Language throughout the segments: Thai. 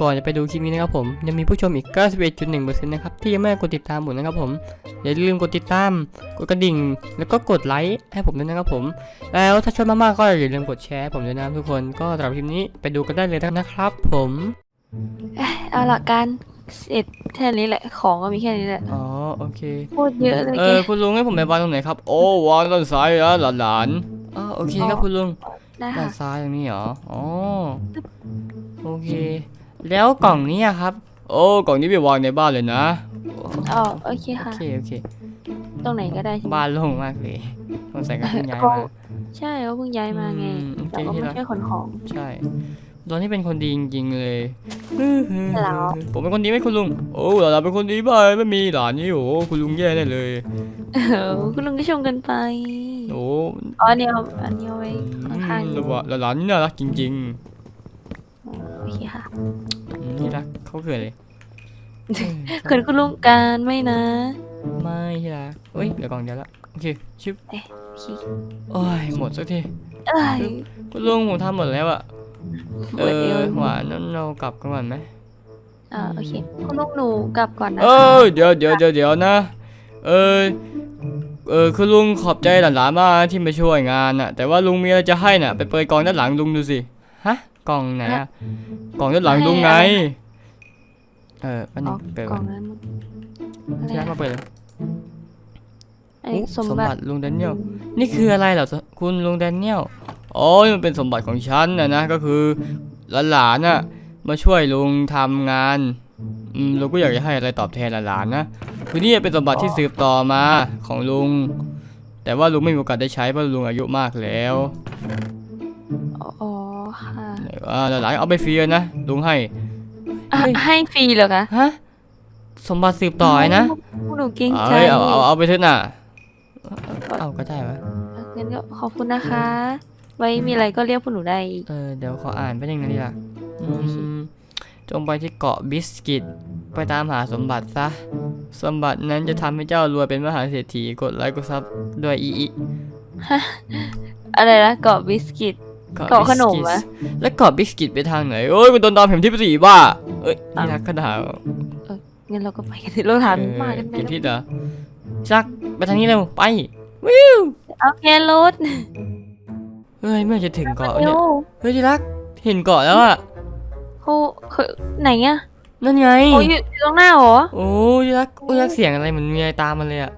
ก่อนจะไปดูคลิปนี้นะครับผมยังมีผู้ชมอีก 91.1%นะครับที่ยังไม่ได้กดติดตามผมนะครับผมอย่าลืมกดติดตามกดกระดิ่ง แล้วก็กดไลค์ให้ผมด้วยนะครับผม แล้วถ้าชอบมากๆก็อย่าลืมกดแชร์ให้ผมด้วยนะครับทุกคนก็สำหรับคลิปนี้ไปดูกันได้เลยนะครับ ผมเอาละกันเสร็จแค่นี้แหละของก็มีแค่นี้แหละอ๋อโอเคพูดเยอะเลยเอแกอคุณลุงให้ผมไปวางตรงไหนครับโอ้วางด้านซ้ายนะหลานๆอ๋อโอเคครับคุณลุงได้ด้าค่ะนซ้ายตรงนี้เหรออ๋อโอเค แล้วกล่องนี้อะครับ โอ้กล่องนี้ไปวางในบ้านเลยนะอ๋อโอเคโอค่ะ เคโอเค ตรงไหนก็ได้ใช่ไหมบ้านโล่งมากเลยสงสัยก็เพิ่งย้ายก็มา ใช่ก็เพิ่งย้ายมาไง อืมโอเคแต่ก็ที่ไม่รักใช่ขนของ ใช่ตอนนี้เป็นคนดีจริงๆเลยเหรอผมเป็นคนดีไหมคุณลุง โอ้หลานเป็นคนดีบ้าไม่มีหลานนี่โอ้คุณลุงแย่ได้เลย เออคุณลุงก็ชมกันไปโอ้ อ๋ออันนี้เอาอันนี้เอาไว้อืข้างมๆแล้วว่าหลานนี่น่ารักจริงโอเคค่ะๆอืมนี่รักเขาเกิดเลยเกิดคุณลุงการไม่นะ ไม่ที่รักเฮ้ยเดี๋ยวกล่องเดียวละโอเคชิบโอเคโอ้ยหมดสักทีเอ้ยคุณลุงผมทำหมดแล้วอะเอหมดเดียวอหวานนั้นเรากลับกันก่อนไหมอ่าโอเคคุณลุงหนูกลับก่อนนะเออเดี๋ยวเดี๋ยวเดี๋ยวเดี๋ยวนะ เออเออคือลุงขอบใจหลานๆมากที่มาช่วยงานน่ะ แต่ว่าลุงมีอะไรจะให้น่ะ ไปเปิดกล่องด้านหลังลุงดูสิ ฮะ กล่องไหนอะกล่องด้านหลังลุงไง เออปันอ๋นึองเปิดกล่ก่อองนนั้นมันอะไรที่รักอะมาเปิดเลยไอ้อุ๊สมสมบับัติติลุงแดเนียลนี่คืออะไรเหรอคุณลุงแดเนียลอ๋อนี่มันเป็นสมบัติของฉันนะนะก็คือหลานๆน่ะมาช่วยลุงทำงานอืมลุงก็อยากจะให้อะไรตอบแทนหลานๆนะคือนี่เป็นสมบัติที่สืบต่อมาของลุง แต่ว่าลุงไม่มีโอกาสได้ใช้เพราะลุงอายุมากแล้วอ๋อ ค่ะอ่าหลานๆเอาไปฟรีเลยนะลุงให้อะเฮ้ยให้ฟรีเหรอคะฮะสมบัติสืบต่อไอ้นะพวกหนูเกรงใจเอ้ยเอาเอาเอาไปเถอะน่ะเอาก็ได้ไหมงั้นก็ขอบคุณนะคะ ไว้มีอะไรก็เรียกพวกหนูได้อีกเออเดี๋ยวขออ่านไปหนึ่งนาทีละอืมจงไปที่เกาะบิสกิต ไปตามหาสมบัติซะ สมบัตินั้นจะทำให้เจ้ารวยเป็นมหาเศรษฐีกดไลค์กดซับด้วยอีอีอะไรนะเกาะบิสกิต เกาะขนมบิสกิตวะแล้วเกาะบิสกิตไปทางไหนโอ้ยมันโดนตามเข็มทิศไปสี่บ้าเอ้ยนี่รักขนาดงั้นเราก็ไปกันเถอะเราถามมากันไปเข็มแล้วทิศเหรอจักไปทางนี้เร็วไปเอาแกรถเฮ้ยเมื่อจะถึงเกาะเร็เนี่ยวเฮ้ยที่รักเห็นเกาะแล้วอะเขาเขาไหนอะนั่นไงโอ้ยอยู่อยู่ตรงหน้าเหรอโอ้ยที่รักโอ้ยรักเสียงอะไรเหมือนมีอะไรตามมันเลยอะ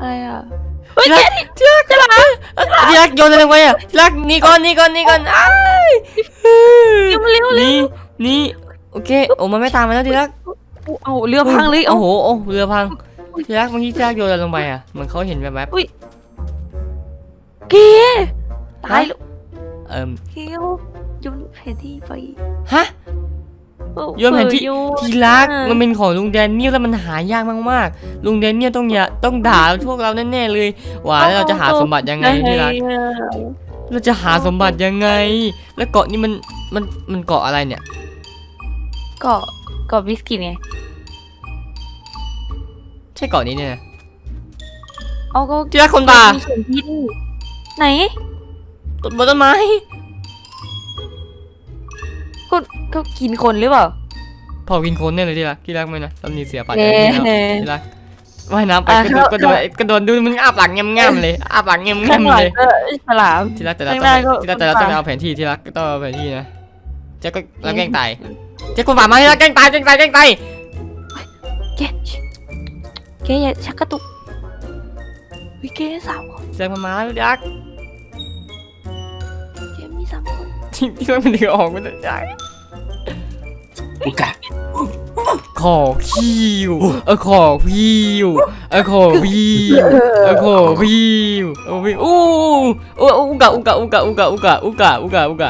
อะไรอะ ที่รักที่รักที่รักที่รักโยนอะไรลงไปอะที่รักหนี่ก่อนหนี่ก่อนหนี่ก่อนอ้ายเร็วเร็วเร็วนี่นี่โอเคโอ้มันไม่ตามมาแล้วที่รักเอาเรือพังเลยโอ้เอาโหโอ้เรือพังที่รักเมื่อกี้ที่รักโยนอะไรลงไปอะเหมือนเขาเห็นแบบแบบเกตายแล้วเอิ่มเกลโยนแผนที่ไปฮะ เออโยนแผนที่เผลอโยที่รักอะมันเป็นของลุงแดนเนียลแล้วมันหายากมากๆลุงแดนเนียลต้องอย่าต้องด่าพวกเราแน่ๆเลยว่าแล้วเราจะหาสมบัติยังไงที่รักเออเราจะหาสมบัติยังไง แล้วเกาะนี้มันมันมันเกาะอะไรเนี่ย เกาะเกาะบิสกิตไงใช่เกาะนี้เนี่ยนะเอาก็ที่รักคนป่ามีเข็มทิศไหนต้นบนต้นไม้ ก็ก็กินคนหรือเปล่าเผากินคนเนี่ยเลยที่รักที่รักไหมนะตำหนิเสียปัดเน่ที่รักเน่ ที่รักว่ายน้ำไปอะกระโดดกระโดดกระโดดดูมันอ้าปากแง้มๆเลยอ้าปากแง้มข้างๆหลังเลยก็ฉลาม ที่รักแต่เราข้างต้หองน้าก็ที่รักแต่เราต้องคนป่าเอาแผนที่ที่รักต้องเอาแผนที่นะเจ๊ก็เราแกล้งตายเจ๊คนฝ่ามาที่รักแกล้งตายแกล้งตายแกล้งตายแกชิแกอย่าชักกระตุกวิแกสามคนเจ๊มามาที่รักแก คนที่ที่รักมันเดือออกมันเลยรักอุกะขอคิวเออขอพิวเออขอพิวเออขอพิวเออพิวอู้อู้อุกะอุกะอุกะอุกะอุกะอุกะอุกะอุกะ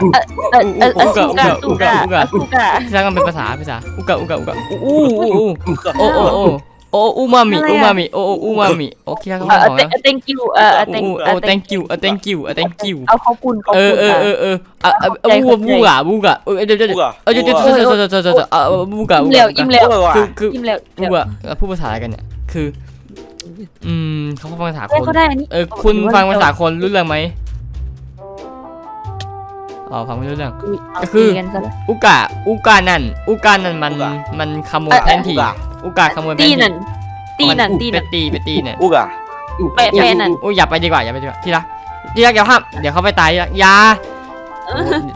เออเอออุกะสุกะอุสุกะกะอุกะสุกะที่รักมันเป็นภาษาภาษาอุกะอุกะอุกะอู้อู้อู้อุกะโอ้โอ้ โอ้โอ้อูมามิอะไรอะอูมามิโอ้โอ้อูมามิโอเคครับเออของแล้วเออ thank you เออเออ thank โอ้ you โอ้ thank you เออ thank you เออ thank you เอาเขาปุ่นเขาเอปุ่อนเออเออเอออะอะบูบูกะบูกะเออเดี๋ยวเดี๋ยวเดี๋ยวเออเดี๋ยวเดี๋ยวเดี๋ยวเดี๋ยวเดี๋ยวเดี๋ยวอะบูกะบูอิ่มกะแล้วอิ่มแล้วเออว่ะคือคืออิ่มแล้วบูกะพูดภาษาอะไรกันเนี่ยคืออืมเขาฟังภาษาคเอ้ยนเขาได้อันนี้เออคุณฟังภาษาคนรู้เรื่องไหมอ๋อฟังไม่รู้เรื่องอุ๊ยเอาก็คือตีกันซะแล้วอุกะอุกานั่นอุกานั่นมันอุกะมันขโมยแผนที่ อุกะอุกาขโมยแผนตีที่นั่นตีนั่นตีไปนั่น ตีไปตีเนี่ยอุกะแปะแปะนั่นโอ้ยอย่าไปดีกว่าอย่าไปดีกว่าที่รักที่รักอย่าข้ามเดี๋ยวเขาไปตายที่รักอยา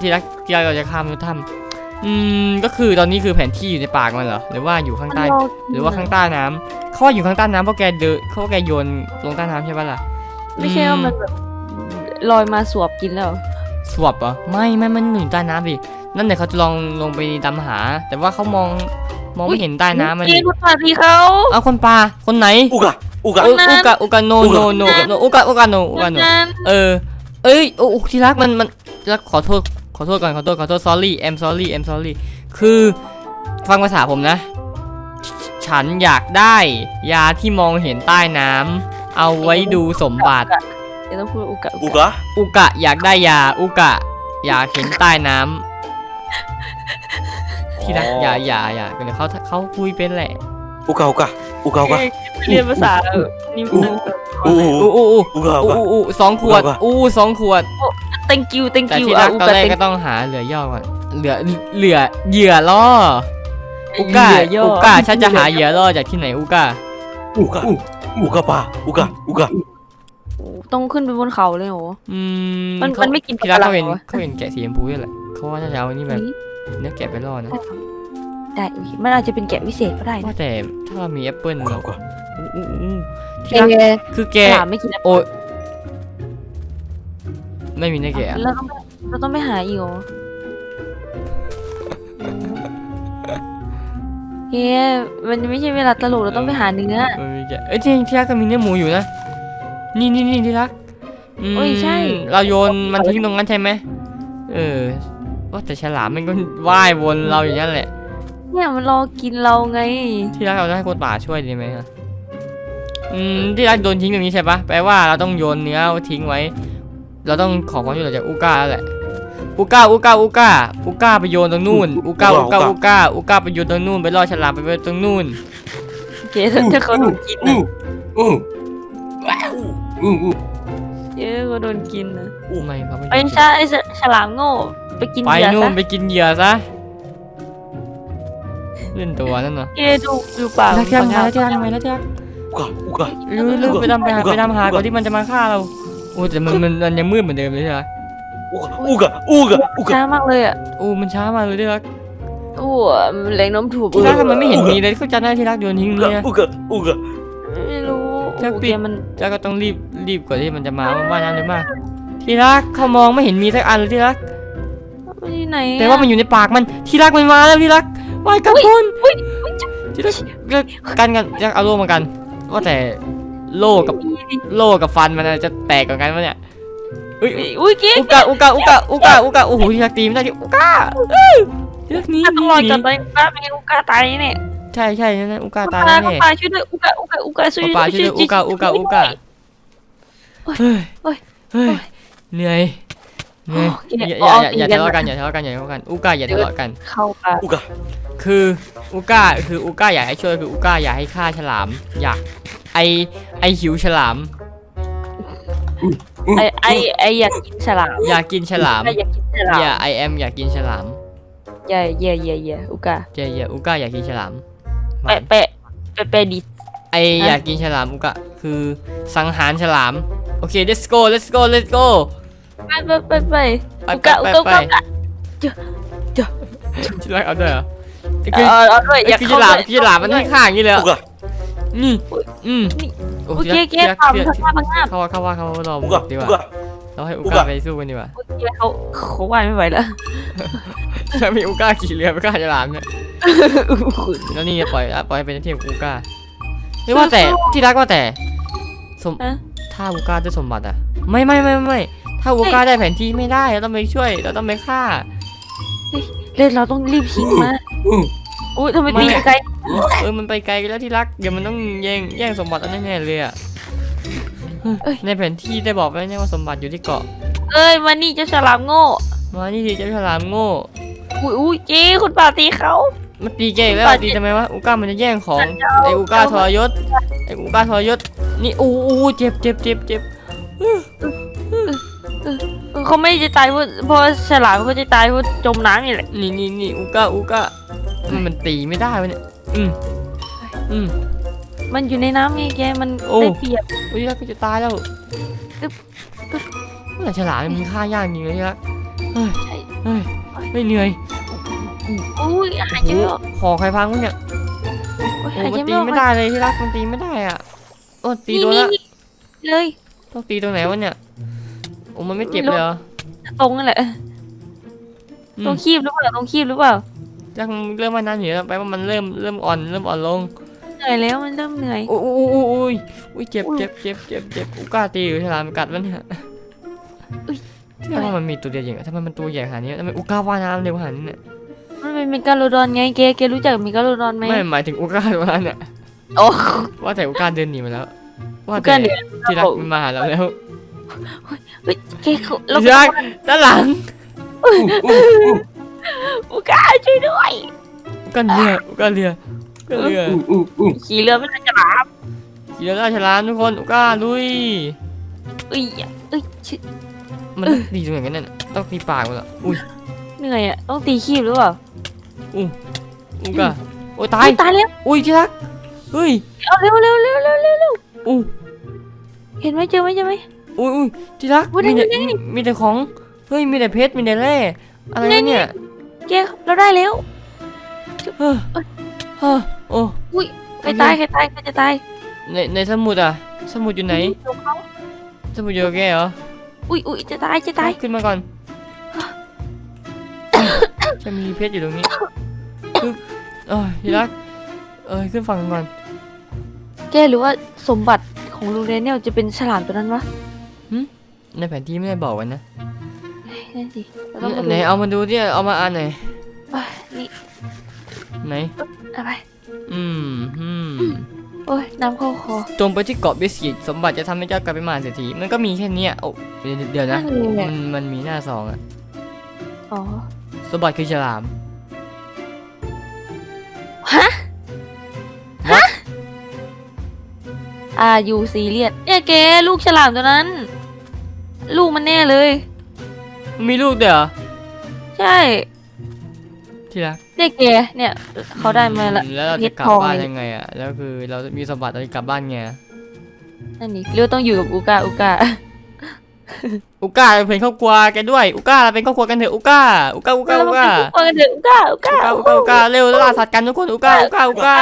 ที่รักที่รักเราจะข้ามถ้ำอืมก็คือตอนนี้คือแผนที่อยู่ในปากมันเหรอหรือว่าอยู่ข้างใต้ หรือว่าข้างใต้น้ำเขาว่าอยู่ข้างใต้น้ำเพราะแกเดินเขาว่าแกโยนลงใต้น้ำใช่ปะล่ะไม่ใช่ว่ามันแบบลอยมาสวบกินแล้ว สวบเหรอไม่ไม่มันอยู่ใต้น้ำดินั่นเดี๋ยวเขาจะลองลงไปดำหา แต่ว่าเขามอง มองไม่เห็นใต้น้ำมันเกดิคุณปาดีเขา เอาคนปลาคนไหนอุกะอุกะอุอุกะอุกะโนโนโนโนอุกะอุกะโนอุกะโน นั้น เออ เอ้ยโอ้ที่รักมัน มันที่รักขอโทษ ขอโทษก่อน ขอโทษ ขอโทษ sorry I'm sorry I'm sorry คือ ฟังภาษาผมนะ ฉันอยากได้ ยาที่มองเห็นใต้น้ำ เอาไว้ดูสมบัติ เดี๋ยวต้องพูดอุกะอุอุกะกะอุกะอยากได้ยา อุกะ อยากเห็นใต้น้ำ ที่รักอย่าอย่าอย่าเดี๋ยวเขาเขาคุยเป็นแหละอุกะอุกะอุกะอุกะเรียนภาษานี่มันอู้อู้อู้อู้อุกะอุอู้กะอู้สองขวดอุกะอู้สองขวด thank you thank แต่ you ที่อะรักอุตอนกะแรก thank ก็ต้องหาเหลือย่อก่อนเหลือเหลือเหยื่อล่ออุกะเหยื่อย่ออุกะฉันจะหาเหยื่อล่อจากที่ไหนอุกะอุกะอุกะปะอุกะอุกะต้องขึ้นไปบนเขาเลยโหอืมมันเขามันไม่กินที่รักปลาเขาเห็นเหรอเขาเห็นแกะสีชมพูด้วยแหละเขาว่าน่าจะเอาอันนี้แบบ เฮ้ยเนื้อแกะไปล่อนะได้โอเคมันอาจจะเป็นแกะวิเศษก็ได้ว่านะแต่ถ้าเรามีแอปเปิลอุกะอุกะอู้อู้อู้แกที่รักคือแกฉลามไม่กินนะโอ้ยไม่มีเนื้อแกะอะเราต้องเราต้องไปหาอีกเหรอเฮ้ยมันไม่ใช่เวลาตลกเราต้องไปหาเนื้อ ไม่มีแกะเอ้ยที่ที่รักก็มีเนื้อหมูอยู่นะนี่นี่นี่ที่รักมโอ้ยใช่ เราโยนมันทิ้งตรงนั้นใช่ไหมเออ ว่าแต่ฉลามมันก็ว่ายวนเราอย่างนั้นแหละ เนี่ยมันรอกินเราไง ที่รักเราจะให้คนป่าช่วยดีไหมอะอืมที่รักโดนทิ้งตรงนี้ใช่ปะแปลว่าเราต้องโยนเนื้อทิ้งไว้ เราต้องขอความช่วยเหลือจากอูก้าแล้วแหละอูก้าอูก้าอูก้าอูก้าไปโยนตรงนู่นอูก้าอูก้าอูก้าอูก้าไปโยนตรงนู่นไปล่อฉลามไปไว้ตรงนู่นโอเคถ้าถ้าเขาโดนกินอู้นะอู้อู้อู้เย้เขาโดนกินนะทำไมเขาไม่ไอ้ชาไอ้ฉฉลามโง่ ไปกินไปเหยื่อนู่ซะนไปกินเหยื่อซะเล่นตัวนั่นเนาะเย้ดูดูปากที่รักที่รักที่รักทำไมแล้วที่รักอุกะอุกะลืมลืมไปทำไปหาไปทำหาก่อนที่มันจะมาฆ่าเราโอ้แต่มันมันมันยังมืดเหมือนเดิมเลยใช่ไหมอุกะอุกะอุกะช้ามากเลยอะโอ้มันช้ามากเลยที่รักโอ้มันแรงโน้มถ่วงที่รักทำไมไม่เห็นมีเลยเข้าใจได้ที่รักโยนทิ้งอุนี่กะนะอุกะอุกะไม่รู้จะปิด โอเคมันแล้วก็ต้องรีบรีบกว่าที่มันจะมาว่านั้นเลยมาก ที่รักเขามองไม่เห็นมีสักอันเลยที่รัก มันอยู่ไหนอะแต่ว่ามันอยู่ในปากมันที่รักมันมาแล้วที่รักว่ายกลับคนที่รักเลิกกันกันจะเอาโล่มากัน ว่าแต่โล่กับโล่กับฟันมันจะแตกกว่ากันวะเนี่ยอุ้ยอุ้ยเก๊อุกะอุกะอุกะอุกะอุกะโอ้โหที่รักตีไม่ได้ที่อุกะเอ้ยที่รักหนี้ต้องรอจับไปอุกาไม่งั้นอุกาตายแน่ใช่ใช่นั่นอุกะอุตายกาแน่อุกาช่วยด้วยอุกาอุกาอุกาช่วยป้าช่วยด้วยอุกะอุกะอุกะเฮ้ยโอ้ยเฮ้ย เหนื่อยเหนื่ อยโอ้ยอย่าอย่าอย่าอย่าทะเลาะกันอย่าทะเลาะกันอย่าทะเลาะกันอุกะอย่าทะเลาะกัน เข้าปากอุกะคืออุก้าคืออุก้าอยากให้ช่วยคืออุก้าอยากให้ฆ่าฉลาม อยากไอไอหิวฉลาม ไอไอไออยากกินฉลาม อยากกินฉลามไออยากกินฉลามอย่าไอแอมอยากกินฉลามอย่าอย่าอย่าอย่าอุกาเจอย่าอุก้าอยากกินฉลามแปะแปะแปะแปะดิไออยากกินฉลามอุก้าคือสังหารฉลามโอเค let's go let's go let's go ไปไปไปไปไปอุไปกาอุไปกาอุไปกาอุกาที่รักเอาด้วยเหรอเอคืออเอาด้วยไอ้อยากคือเข้าฉลามด้วยคือฉลามมันให้ฆ่าอย่างนี้เลยเหรอุอกะนี่อืมนี่โอ้โอเคที่รักเก๊ที่รักทำที่รักทำทำงามเข้าว่าเข้าว่าเข้าว่าเราอุกะดีกอุว่ากะเราให้อุอุก้ากะไปสู้กันดีกว่าโอเคเขาเขาไหวไม่ไหวแล้วถ้ามีอุก้าขี่เรือไปฆ่าฉลามเนี่ยแล้วนี่ปล่อยอะปล่อยให้เป็นหน้าที่ของอูก้าไม่ว่าแต่ที่รักว่าแต่สมฮะถ้าอูก้าได้สมบัติอะไม่ไม่ไม่ไม่ ถ้าอูก้าได้แผนที่ไม่ได้เราต้องไปช่วย เราต้องไปฆ่า เล่นเราต้องรีบชิงมาอู้อุ้ยทำไมไม่ตีไกลเออมันไปไกลกันแล้วที่รักเดี๋ยวมันต้องแย่งแย่งสมบัติเอาแน่ๆเลยอะเฮ้ยในแผนที่ได้บอกไว้เนี่ยว่าสมบัติอยู่ที่เกาะ เอ้ยมานี่เจ้าฉลามโง่มานี่ดิเจ้าฉลามโง่ อุ้ยอุ้ยเจ๊คุณป่าตีเขา มันตีแกอีกแล้วตีทำไมวะอูก้ามันจะแย่งของไออูก้าทรยศไออูก้าทรยศนี่อู้อู้เจ็บเจ็บเจ็บเจ็บ เออเขาไม่จะตายเพราะเพราะฉลามเขาจะตายเพราะจมน้ำนี่แหละนี่นี่นี่อุก้าอุก้ามันมันตีไม่ได้วะเนี่ยอืมอืมมันอยู่ในน้ำไงแกมันโอ้ได้เปรียบอุ้ยรักก็จะตายแล้วอึ๊บอึ๊บเมื่อไหร่ฉลามมันมีค่ายากจริงเลยที่รักเฮ้ยใช่เฮ้ยไม่เหนื่อยอุ้ยหายใจโอ้ไม่ออกคอใครพังวะเนี่ยโอ้ยโอ้หายมัใจนไม่ตีออกไม่ได้เลยที่รักมันตีไม่ได้อะโอ้ตีนี่โดนนี่ละนี่เลยต้องตีตรงไหนวะเนี่ย โอ้มันไม่เจ็บเลยเหรอตรงนั่นแหละอืตรมงคีบหรือเปล่าตรงคีบหรือเปล่ารักมันเริ่มว่ายน้ำอยู่แล้วไปว่ามันเริ่มเริ่มอ่อนเริ่มอ่อนลงเหนื่อยแล้วมันเริ่มเหนื่อย โอ้โอ้โอ้โอ้ยอุ้ยเจ็บอุ้ยเจ็บเจ็บเจ็บเจ็บอุก้าตีอยู่ฉลามมันกัดมันเนี่ยอุ้ยทำไมมันมีตัวเดียวอย่างทำไมมันตัวใหญ่ขนาดนี้ทำไมอุก้าว่ายน้ำเร็วขนาดนี้เนี่ยมันเป็นเมกาโลดอนไงเกเกรู้จักเมกาโลดอนไหมไม่หมายถึงอุก้าตัวนั้นเนี่ยโอ้ ว่าแต่อุก้าเดินหนีมาแล้ว ว่าอุแต่ก้าเดินที่รักมันมาหาเราแล้ว เฮ้ยเกเขาเราที่รักด้านหลังอุกาช่วยด้วยก้าเรืออุก้าเรือก้าเรือขี่เรือไม่ทันจะลับขี่เรือล่าฉลามทุกคนอุก้าลุยเอ้ยเอ้ยชิมันต้องตีตรงไหนกันเนี่ยต้องตีปากมันเหรออุ้ยเหนื่อยอะต้องตีคีบหรือเปล่าอุก้าโอ้ยตายเฮ้ตายแล้วอุ้ยที่รักเฮ้ยเร็วเร็วเร็วเร็วเร็วอู้เห็นไหมเจอไหมเจอไหม อุ้ยอุ้ยที่รักอุ๊ยมีแต่ได้ไงมีแต่ของเฮ้ยมีแต่เพชรมีแต่แร่อะไรวะเนี่ยเกเราได้แล้ว เฮ้อเฮ้อโอ้ใครตายใครตายใครจะตายในในสมุดอะ สมุดอยู่ไหนตรงเขาสมุดอยู่กับแกเหรออุ้ยอุ้ยจะตายจะตายขึ้นมาก่อนจะมีเพชรอยู่ตรงนี้ปึ๊บเอ้ยที่รักเอ้ยขึ้นฝั่งก่อน แกหรือว่าสมบัติของลุงเรนเนลจะเป็นฉลามตัวนั้นวะ ในแผนที่ไม่ได้บอกไว้นะนั่นสิเราต้องมาไหนดูเอามาดูที่เอามาอ่านหน่อยเอ้ยนี่ไหน เอาไปอืมอืมโอ้ยน้ำเข้าคอ จงไปที่เกาะบิสกิตสมบัติจะทำให้เจ้ากลายเป็นมหาเศรษฐีมันก็มีแค่เนี้ยโอ้เดี๋ยวเดี๋ยวนะนั่นเลยมัอะนมันมีหน้าสองอะอ๋อ สมบัติคือฉลามอ่าอยู่ซีเรียสเนี่ยแกลูกฉลามตัวนั้น ลูกมันแน่เลยมันมีลูกเด้อใช่ ที่รักเนี่ยแกเนี่ย เขาได้มาละแล้วเราเพจะชรกลับทองบ้านเลยยังไงอะแล้วคือเรามีสมบัติเราจะกลับบ้านไงอะนั่นนี่เรือต้องอยู่กับอูกาอูกาอุก้าเป็นครอบครัวแกด้วยอุก้าเราเป็นครอบครัวกันเถอะอุก้าอุก้าอุก้าเราอุมาก้าเป็นครอบครัวกันเถอะอูกาอูกา อุก้าอุก้าอุก้าเร็วล่าสัตว์กันทุกคนอุก้าอุก้าอุก้า